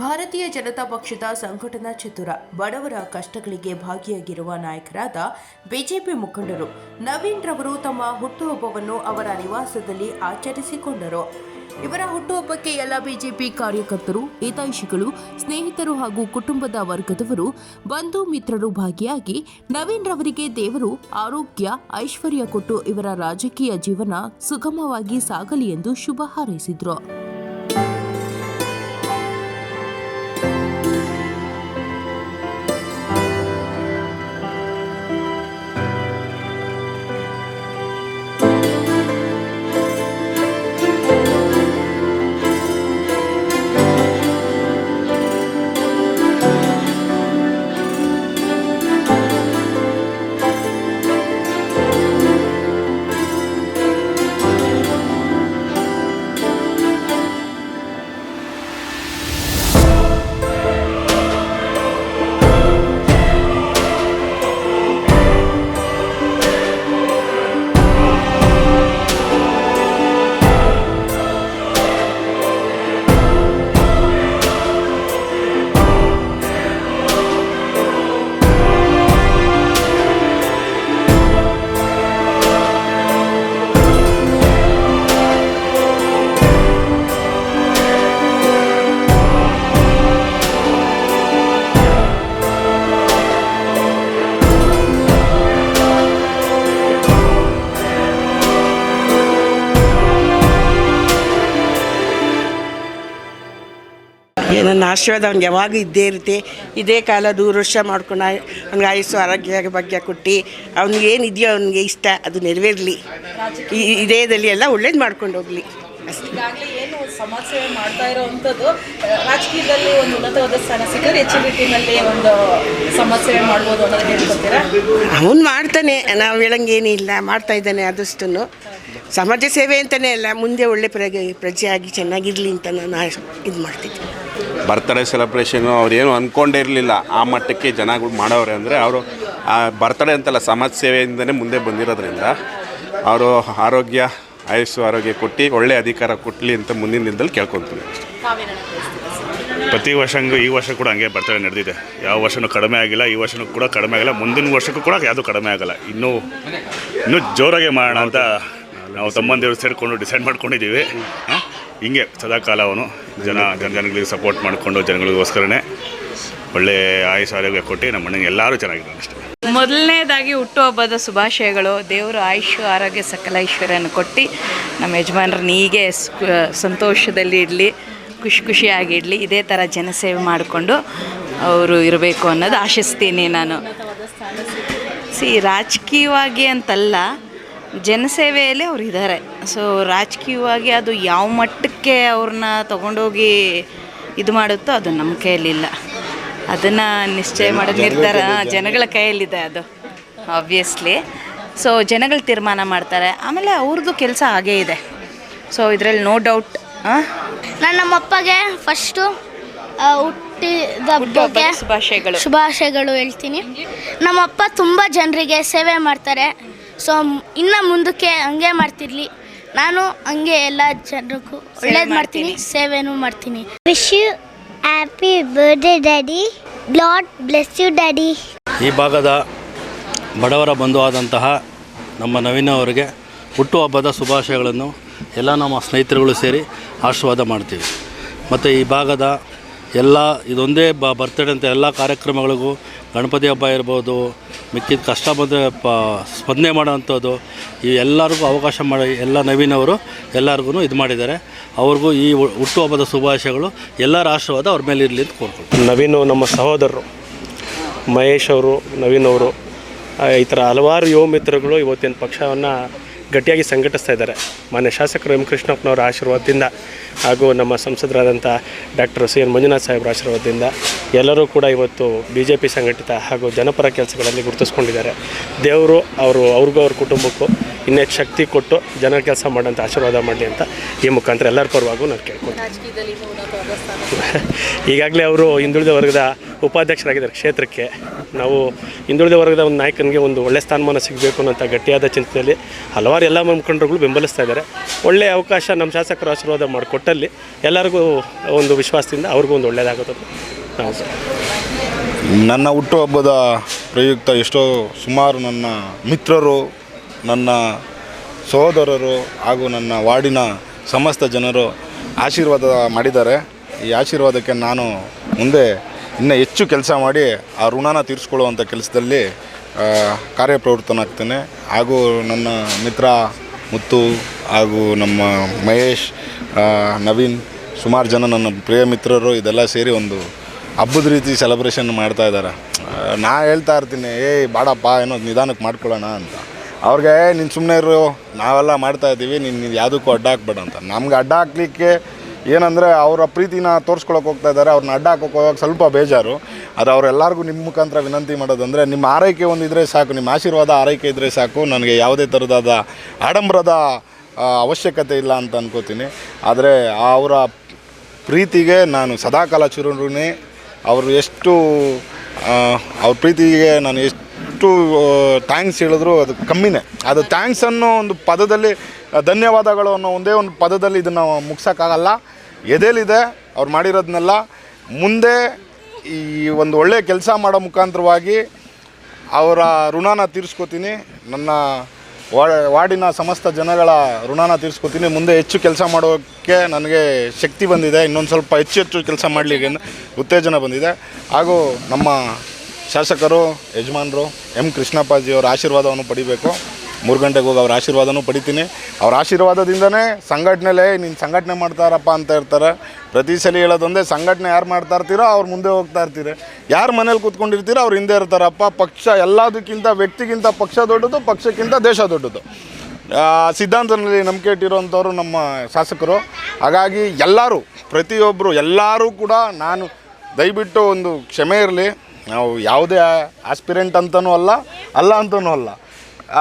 ಭಾರತೀಯ ಜನತಾ ಪಕ್ಷದ ಸಂಘಟನಾ ಚತುರ, ಬಡವರ ಕಷ್ಟಗಳಿಗೆ ಭಾಗಿಯಾಗಿರುವ ನಾಯಕರಾದ ಬಿಜೆಪಿ ಮುಖಂಡರು ನವೀನ್ ರವರು ತಮ್ಮ ಹುಟ್ಟುಹಬ್ಬವನ್ನು ಅವರ ನಿವಾಸದಲ್ಲಿ ಆಚರಿಸಿಕೊಂಡರು. ಇವರ ಹುಟ್ಟುಹಬ್ಬಕ್ಕೆ ಎಲ್ಲ ಬಿಜೆಪಿ ಕಾರ್ಯಕರ್ತರು ಹಿತೈಷಿಗಳು ಸ್ನೇಹಿತರು ಹಾಗೂ ಕುಟುಂಬದ ವರ್ಗದವರು ಬಂಧು ಮಿತ್ರರು ಭಾಗಿಯಾಗಿ ನವೀನ್ ರವರಿಗೆ ದೇವರು ಆರೋಗ್ಯ, ಐಶ್ವರ್ಯ ಕೊಟ್ಟು ಇವರ ರಾಜಕೀಯ ಜೀವನ ಸುಗಮವಾಗಿ ಸಾಗಲಿ ಎಂದು ಶುಭ ಹಾರೈಸಿದ್ರು. ನನ್ನ ಆಶೀರ್ವಾದ ಅವ್ನಿಗೆ ಯಾವಾಗ ಇದ್ದೇ ಇರುತ್ತೆ. ಇದೇ ಕಾಲ ದೂರ ವರ್ಷ ಮಾಡ್ಕೊಂಡು ಅವ್ನಿಗೆ ಆಯುಸ್ಸು ಆರೋಗ್ಯ ಭಾಗ್ಯ ಕೊಟ್ಟು ಅವ್ನಿಗೆ ಏನಿದೆಯೋ ಅವನಿಗೆ ಇಷ್ಟ ಅದು ನೆರವೇರಲಿ. ಈ ಇದೇದಲ್ಲಿ ಎಲ್ಲ ಒಳ್ಳೇದು ಮಾಡ್ಕೊಂಡು ಹೋಗಲಿ. ಈಗಾಗಲೇ ಏನು ಸಮಾಜ ಸೇವೆ ಮಾಡ್ತಾ ಇರೋವಂಥದ್ದು ರಾಜಕೀಯದಲ್ಲಿ ಒಂದು ಉನ್ನತವಾದ ಸ್ಥಾನ ಸಿಕ್ಕರೆ ಎಚ್ ಬಿ ಒಂದು ಸಮಾಜ ಸೇವೆ ಮಾಡ್ಬೋದು ಅನ್ನೋದು ಹೇಳ್ಕೊತೀರಾ? ಅವನು ಮಾಡ್ತಾನೆ. ನಾವು ಹೇಳಂಗೇನಿಲ್ಲ ಮಾಡ್ತಾ ಇದ್ದಾನೆ ಆದಷ್ಟು ಸಮಾಜ ಸೇವೆ ಅಂತಲೇ ಅಲ್ಲ ಮುಂದೆ ಒಳ್ಳೆ ಪ್ರಜೆ ಪ್ರಜೆಯಾಗಿ ಚೆನ್ನಾಗಿರಲಿ ಅಂತ ನಾನು ಇದು ಮಾಡ್ತಿದ್ದೆ. ಬರ್ತ್ಡೇ ಸೆಲೆಬ್ರೇಷನು ಅವ್ರೇನು ಅಂದ್ಕೊಂಡೇ ಇರಲಿಲ್ಲ. ಆ ಮಟ್ಟಕ್ಕೆ ಜನಗಳು ಮಾಡೋರೆ ಅಂದರೆ ಅವರು ಆ ಬರ್ತ್ಡೇ ಅಂತಲ್ಲ ಸಮಾಜ ಸೇವೆಯಿಂದನೇ ಮುಂದೆ ಬಂದಿರೋದ್ರಿಂದ ಅವರು ಆರೋಗ್ಯ ಆಯುಸ್ಸು ಆರೋಗ್ಯ ಕೊಟ್ಟು ಒಳ್ಳೆ ಅಧಿಕಾರ ಕೊಟ್ಟಲಿ ಅಂತ ಮುಂದಿನ ದಿನದಲ್ಲಿ ಕೇಳ್ಕೊತೀನಿ ಪ್ರತಿ ವರ್ಷ ಹಂಗೆ ಈ ವರ್ಷ ಕೂಡ ಹಂಗೆ ಬರ್ತಡೆ ನಡೆದಿದೆ. ಯಾವ ವರ್ಷನೂ ಕಡಿಮೆ ಆಗಿಲ್ಲ ಈ ವರ್ಷನೂ ಕೂಡ ಕಡಿಮೆ ಆಗಿಲ್ಲ ಮುಂದಿನ ವರ್ಷಕ್ಕೂ ಕೂಡ ಯಾವುದು ಕಡಿಮೆ ಆಗಲ್ಲ. ಇನ್ನೂ ಇನ್ನೂ ಜೋರಾಗಿ ಮಾಡೋಣ ಅಂತ ನಾವು ತಮ್ಮಂದಿರು ಸೇರಿಕೊಂಡು ಡಿಸೈಡ್ ಮಾಡ್ಕೊಂಡಿದ್ದೀವಿ. ಹಿಂಗೆ ಸದಾಕಾಲ ಅವನು ಜನ ಜನ ಜನಗಳಿಗೆ ಸಪೋರ್ಟ್ ಮಾಡಿಕೊಂಡು ಜನಗಳಿಗೋಸ್ಕರನೇ ಒಳ್ಳೆ ಆಯುಸ್ ಆರೋಗ್ಯ ಕೊಟ್ಟು ನಮ್ಮ ಅಣ್ಣಂಗೆ ಎಲ್ಲರೂ ಚೆನ್ನಾಗಿದ್ದಾರೆ ಅಷ್ಟೇ. ಮೊದಲನೇದಾಗಿ ಹುಟ್ಟುಹಬ್ಬದ ಶುಭಾಶಯಗಳು. ದೇವರು ಆಯುಷು ಆರೋಗ್ಯ ಸಕಲ ಐಶ್ವರ್ಯನ ಕೊಟ್ಟು ನಮ್ಮ ಯಜಮಾನ್ರನ್ನ ಹೀಗೆ ಸಂತೋಷದಲ್ಲಿ ಇಡಲಿ ಖುಷಿ ಖುಷಿಯಾಗಿಡಲಿ ಇದೇ ಥರ ಜನಸೇವೆ ಮಾಡಿಕೊಂಡು ಅವರು ಇರಬೇಕು ಅನ್ನೋದು ಆಶಿಸ್ತೀನಿ ನಾನು. ಸಿ ರಾಜಕೀಯವಾಗಿ ಅಂತಲ್ಲ ಜನಸೇವೆಯಲ್ಲಿ ಅವ್ರು ಇದ್ದಾರೆ. ಸೊ ರಾಜಕೀಯವಾಗಿ ಅದು ಯಾವ ಮಟ್ಟಕ್ಕೆ ಅವ್ರನ್ನ ತಗೊಂಡೋಗಿ ಇದು ಮಾಡುತ್ತೋ ಅದು ನಮ್ಮ ಕೈಯಲ್ಲಿಲ್ಲ. ಅದನ್ನು ನಿಶ್ಚಯ ಮಾಡೋದು ನಿರ್ಧಾರ ಜನಗಳ ಕೈಯಲ್ಲಿದೆ ಅದು ಆಬ್ವಿಯಸ್ಲಿ ಸೊ ಜನಗಳು ತೀರ್ಮಾನ ಮಾಡ್ತಾರೆ. ಆಮೇಲೆ ಅವ್ರದ್ದು ಕೆಲಸ ಹಾಗೇ ಇದೆ. ಸೊ ಇದರಲ್ಲಿ ನೋ ಡೌಟ್ ನಾನು ನಮ್ಮಪ್ಪಗೆ ಫಸ್ಟು ಹುಟ್ಟಿದ ಶುಭಾಶಯಗಳು. ಶುಭಾಶಯಗಳು ಹೇಳ್ತೀನಿ. ನಮ್ಮಪ್ಪ ತುಂಬ ಜನರಿಗೆ ಸೇವೆ ಮಾಡ್ತಾರೆ. ಸೊ ಇನ್ನು ಮುಂದಕ್ಕೆ ಹಂಗೆ ಮಾಡ್ತಿರ್ಲಿ. ನಾನು ಹಂಗೆ ಎಲ್ಲ ಜನಕ್ಕೂ ಒಳ್ಳೇದು ಮಾಡ್ತೀನಿ. ಸೇವೆನೂ ಮಾಡ್ತೀನಿ. Wish you happy birthday daddy lord bless you daddy ಈ ಭಾಗದ ಬಡವರ ಬಂಧುವಾದಂತಹ ಆದಂತಹ ನಮ್ಮ ನವೀನ ಅವರಿಗೆ ಹುಟ್ಟುಹಬ್ಬದ ಶುಭಾಶಯಗಳನ್ನು ಎಲ್ಲ ನಮ್ಮ ಸ್ನೇಹಿತರುಗಳು ಸೇರಿ ಆಶೀರ್ವಾದ ಮಾಡ್ತೀವಿ. ಮತ್ತು ಈ ಭಾಗದ ಎಲ್ಲ ಇದೊಂದೇ ಬ ಬರ್ತಡೆ ಅಂತ ಎಲ್ಲ ಕಾರ್ಯಕ್ರಮಗಳಿಗೂ ಗಣಪತಿ ಹಬ್ಬ ಇರ್ಬೋದು, ಮಿಕ್ಕಿದ ಕಷ್ಟ ಬಂದರೆ ಪ ಸ್ಪಂದನೆ ಮಾಡೋವಂಥದ್ದು, ಈ ಎಲ್ಲರಿಗೂ ಅವಕಾಶ ಮಾಡಿ, ಎಲ್ಲ ನವೀನವರು ಎಲ್ಲರಿಗೂ ಇದು ಮಾಡಿದ್ದಾರೆ. ಅವ್ರಿಗೂ ಈ ಹುಟ್ಟುಹಬ್ಬದ ಶುಭಾಶಯಗಳು. ಎಲ್ಲರ ರಾಷ್ಟ್ರವಾದ ಅವ್ರ ಮೇಲೆ ಇರಲಿ ಅಂತ ಕೋರ್ಕೊಳ್ತೀನಿ. ನವೀನು ನಮ್ಮ ಸಹೋದರರು, ಮಹೇಶ್ ಅವರು, ನವೀನ್ ಅವರು ಈ ಥರ ಹಲವಾರು ಯುವ ಮಿತ್ರಗಳು ಇವತ್ತಿನ ಪಕ್ಷವನ್ನು ಗಟ್ಟಿಯಾಗಿ ಸಂಘಟಿಸ್ತಾ ಇದ್ದಾರೆ. ಮಾನ್ಯ ಶಾಸಕರು ಎಂ. ಕೃಷ್ಣಪ್ಪನವರ ಆಶೀರ್ವಾದದಿಂದ ಹಾಗೂ ನಮ್ಮ ಸಂಸದರಾದಂಥ ಡಾಕ್ಟರ್ ಸಿ. ಎನ್. ಮಂಜುನಾಥ್ ಸಾಹೇಬ್ರ ಆಶೀರ್ವಾದದಿಂದ ಎಲ್ಲರೂ ಕೂಡ ಇವತ್ತು ಬಿ ಸಂಘಟಿತ ಹಾಗೂ ಜನಪರ ಕೆಲಸಗಳಲ್ಲಿ ಗುರುತಿಸ್ಕೊಂಡಿದ್ದಾರೆ. ದೇವರು ಅವರು, ಅವ್ರಿಗೂ ಅವ್ರ ಕುಟುಂಬಕ್ಕೂ ಇನ್ನೆಷ್ಟು ಶಕ್ತಿ ಕೊಟ್ಟು ಜನರ ಕೆಲಸ ಮಾಡೋಂಥ ಆಶೀರ್ವಾದ ಮಾಡಲಿ ಅಂತ ಈ ಮುಖಾಂತರ ಎಲ್ಲರ ಪರವಾಗೂ ನಾನು ಕೇಳ್ಕೊತೀನಿ ಈಗಾಗಲೇ ಅವರು ಹಿಂದುಳಿದ ವರ್ಗದ ಉಪಾಧ್ಯಕ್ಷರಾಗಿದ್ದಾರೆ ಕ್ಷೇತ್ರಕ್ಕೆ. ನಾವು ಹಿಂದುಳಿದ ವರ್ಗದ ಒಂದು ನಾಯಕನಿಗೆ ಒಂದು ಒಳ್ಳೆ ಸ್ಥಾನಮಾನ ಸಿಗಬೇಕು ಅನ್ನೋಂಥ ಗಟ್ಟಿಯಾದ ಚಿಂತನೆಯಲ್ಲಿ ಹಲವಾರು ಎಲ್ಲ ಮುಖಂಡರುಗಳು ಬೆಂಬಲಿಸ್ತಾ ಇದ್ದಾರೆ. ಒಳ್ಳೆಯ ಅವಕಾಶ ನಮ್ಮ ಶಾಸಕರು ಆಶೀರ್ವಾದ ಮಾಡಿಕೊಟ್ಟಲ್ಲಿ ಎಲ್ಲರಿಗೂ ಒಂದು ವಿಶ್ವಾಸದಿಂದ ಅವ್ರಿಗೂ ಒಂದು ಒಳ್ಳೆಯದಾಗುತ್ತೆ ನಾವು ನನ್ನ ಹುಟ್ಟುಹಬ್ಬದ ಪ್ರಯುಕ್ತ ಎಷ್ಟೋ ಸುಮಾರು ನನ್ನ ಮಿತ್ರರು ನನ್ನ ಸಹೋದರರು ಹಾಗೂ ನನ್ನ ವಾರ್ಡಿನ ಸಮಸ್ತ ಜನರು ಆಶೀರ್ವಾದ ಮಾಡಿದ್ದಾರೆ. ಈ ಆಶೀರ್ವಾದಕ್ಕೆ ನಾನು ಮುಂದೆ ಇನ್ನೂ ಹೆಚ್ಚು ಕೆಲಸ ಮಾಡಿ ಆ ಋಣನ ತೀರಿಸ್ಕೊಳ್ಳುವಂಥ ಕೆಲಸದಲ್ಲಿ ಕಾರ್ಯಪ್ರವೃತ್ತನಾಗ್ತೇನೆ. ಹಾಗೂ ನನ್ನ ಮಿತ್ರ ಮುತ್ತು ಹಾಗೂ ನಮ್ಮ ಮಹೇಶ್ ನವೀನ್, ಸುಮಾರು ಜನ ನನ್ನ ಪ್ರಿಯ ಮಿತ್ರರು, ಇದೆಲ್ಲ ಸೇರಿ ಒಂದು ಹಬ್ಬದ ರೀತಿ ಸೆಲೆಬ್ರೇಷನ್ ಮಾಡ್ತಾ ಇದ್ದಾರೆ. ನಾ ಹೇಳ್ತಾ ಇರ್ತೀನಿ, ಏಯ್, ಬಾಡಪ್ಪ, ಏನೋ ನಿಧಾನಕ್ಕೆ ಮಾಡ್ಕೊಳ್ಳೋಣ ಅಂತ. ಅವ್ರಿಗೆ, ನೀನು ಸುಮ್ಮನೆ ಇರು, ನಾವೆಲ್ಲ ಮಾಡ್ತಾ ಇದ್ದೀವಿ, ನೀನು ಯಾವುದಕ್ಕೂ ಅಡ್ಡ ಹಾಕ್ಬೇಡ ಅಂತ. ನಮ್ಗೆ ಅಡ್ಡ ಹಾಕ್ಲಿಕ್ಕೆ ಏನಂದರೆ ಅವರ ಪ್ರೀತಿನ ತೋರಿಸ್ಕೊಳಕ್ಕೆ ಹೋಗ್ತಾ ಇದ್ದಾರೆ ಅವ್ರನ್ನ ಅಡ್ಡ ಹಾಕೋಕೆ ಹೋಗೋಕೆ ಸ್ವಲ್ಪ ಬೇಜಾರು. ಅದು ಅವರೆಲ್ಲರಿಗೂ ನಿಮ್ಮ ಮುಖಾಂತರ ವಿನಂತಿ ಮಾಡೋದಂದರೆ, ನಿಮ್ಮ ಆರೈಕೆ ಒಂದಿದ್ರೆ ಸಾಕು, ನಿಮ್ಮ ಆಶೀರ್ವಾದ ಆರೈಕೆ ಇದ್ದರೆ ಸಾಕು, ನನಗೆ ಯಾವುದೇ ಥರದಾದ ಆಡಂಬರದ ಅವಶ್ಯಕತೆ ಇಲ್ಲ ಅಂತ ಅನ್ಕೋತೀನಿ. ಆದರೆ ಅವರ ಪ್ರೀತಿಗೆ ನಾನು ಸದಾಕಾಲ ಚುರುನೇ ಅವರು ಎಷ್ಟು ಅವ್ರ ಪ್ರೀತಿಗೆ ನಾನು ಎಷ್ಟು ಥ್ಯಾಂಕ್ಸ್ ಹೇಳಿದ್ರು ಅದು ಕಮ್ಮಿನೇ. ಅದು ಥ್ಯಾಂಕ್ಸ್ ಅನ್ನೋ ಒಂದು ಪದದಲ್ಲಿ ಧನ್ಯವಾದಗಳು ಅನ್ನೋ ಒಂದೇ ಒಂದು ಪದದಲ್ಲಿ ಇದನ್ನು ಮುಗ್ಸೋಕ್ಕಾಗಲ್ಲ. ಎದೆಲಿದೆ ಅವ್ರು ಮಾಡಿರೋದನ್ನೆಲ್ಲ ಮುಂದೆ ಈ ಒಂದು ಒಳ್ಳೆಯ ಕೆಲಸ ಮಾಡೋ ಮುಖಾಂತರವಾಗಿ ಅವರ ಋಣನ ತೀರಿಸ್ಕೋತೀನಿ. ನನ್ನ ವಾರ್ಡಿನ ಸಮಸ್ತ ಜನಗಳ ಋಣನ ತೀರಿಸ್ಕೋತೀನಿ. ಮುಂದೆ ಹೆಚ್ಚು ಕೆಲಸ ಮಾಡೋಕ್ಕೆ ನನಗೆ ಶಕ್ತಿ ಬಂದಿದೆ. ಇನ್ನೊಂದು ಸ್ವಲ್ಪ ಹೆಚ್ಚು ಹೆಚ್ಚು ಕೆಲಸ ಮಾಡಲಿಕ್ಕೆ ಉತ್ತೇಜನ ಬಂದಿದೆ. ಹಾಗೂ ನಮ್ಮ ಶಾಸಕರು, ಯಜಮಾನರು, ಎಂ. ಕೃಷ್ಣಪ್ಪಾಜಿಯವರ ಆಶೀರ್ವಾದವನ್ನು ಪಡಿಬೇಕು. ಮೂರು ಗಂಟೆಗೆ ಹೋಗಿ ಅವ್ರ ಆಶೀರ್ವಾದನೂ ಪಡಿತೀನಿ. ಅವ್ರ ಆಶೀರ್ವಾದದಿಂದನೇ ಸಂಘಟನೆಲೇ ನೀನು ಸಂಘಟನೆ ಮಾಡ್ತಾರಪ್ಪ ಅಂತ ಇರ್ತಾರೆ ಪ್ರತಿ ಸಲ ಹೇಳೋದೊಂದೇ, ಸಂಘಟನೆ ಯಾರು ಮಾಡ್ತಾ ಇರ್ತೀರೋ ಅವ್ರು ಮುಂದೆ ಹೋಗ್ತಾ ಇರ್ತೀರಿ. ಯಾರು ಮನೇಲಿ ಕೂತ್ಕೊಂಡಿರ್ತೀರೋ ಅವ್ರು ಹಿಂದೆ ಇರ್ತಾರಪ್ಪ. ಪಕ್ಷ ಎಲ್ಲದಕ್ಕಿಂತ, ವ್ಯಕ್ತಿಗಿಂತ ಪಕ್ಷ ದೊಡ್ಡದು, ಪಕ್ಷಕ್ಕಿಂತ ದೇಶ ದೊಡ್ಡದು. ಸಿದ್ಧಾಂತದಲ್ಲಿ ನಂಬಿಕೆ ಇಟ್ಟಿರೋಂಥವ್ರು ನಮ್ಮ ಶಾಸಕರು. ಹಾಗಾಗಿ ಎಲ್ಲರೂ ಪ್ರತಿಯೊಬ್ಬರು ಎಲ್ಲರೂ ಕೂಡ ನಾನು ದಯವಿಟ್ಟು ಒಂದು ಕ್ಷಮೆ ಇರಲಿ. ನಾವು ಯಾವುದೇ ಆಸ್ಪಿರೆಂಟ್ ಅಂತನೂ ಅಲ್ಲ ಅಲ್ಲ ಅಂತನೂ ಅಲ್ಲ.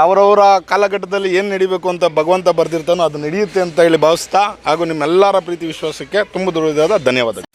ಅವರವರ ಕಾಲಘಟ್ಟದಲ್ಲಿ ಏನು ನಡಿಬೇಕು ಅಂತ ಭಗವಂತ ಬರೆದಿರ್ತಾನೋ ಅದು ನಡೆಯುತ್ತೆ ಅಂತ ಹೇಳಿ ಭಾವಿಸ್ತಾ ಹಾಗೂ ನಿಮ್ಮೆಲ್ಲರ ಪ್ರೀತಿ ವಿಶ್ವಾಸಕ್ಕೆ ತುಂಬ ದೊಡ್ಡದಾದ ಧನ್ಯವಾದಗಳು.